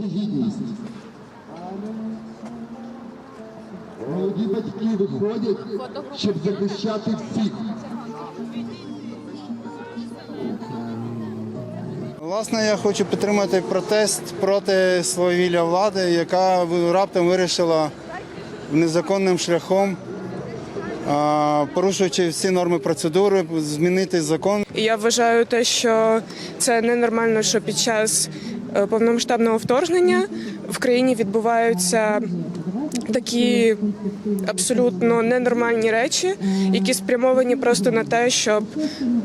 і гідність. Молоді батьки виходять, щоб захищати всіх. Власне, я хочу підтримати протест проти свавілля влади, яка раптом вирішила незаконним шляхом, порушуючи всі норми процедури, змінити закон. Я вважаю те, що це ненормально, що під час повномасштабного вторгнення в країні відбуваються такі абсолютно ненормальні речі, які спрямовані просто на те, щоб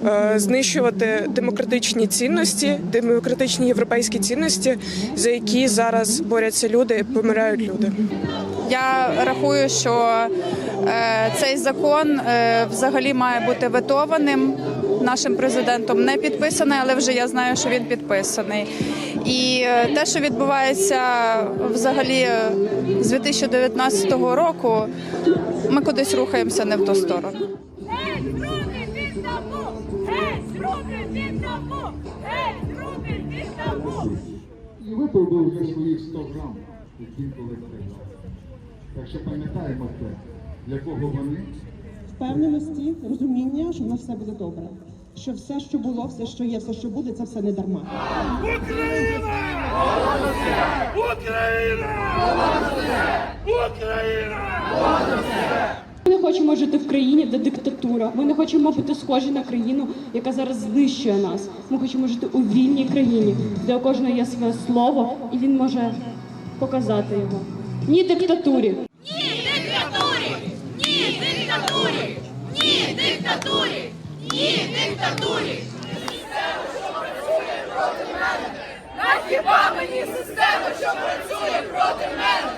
е, знищувати демократичні цінності, демократичні європейські цінності, за які зараз борються люди помирають люди. Я рахую, що е, цей закон е, взагалі має бути ветованим нашим президентом. Не підписаний, але вже я знаю, що він підписаний. І е, те, що відбувається взагалі е, з 2019 року, ми кудись рухаємося не в ту сторону. І випив вже своїх 100 грам, які коли. Так що пам'ятаємо те, якого вони. Впевненості, розуміння, що в нас все буде добре. Що все, що було, все, що є, все, що буде, це все не дарма. Україна! Україна! Україна! Ми не хочемо жити в країні, де диктатура. Ми не хочемо бути схожі на країну, яка зараз знищує нас. Ми хочемо жити у вільній країні, де у кожного є своє слово, і він може показати його. Ні диктатурі. Ні диктатурі! Ні диктатурі! диктатурі. Що працює проти мене. На хіба мені система, що працює проти мене?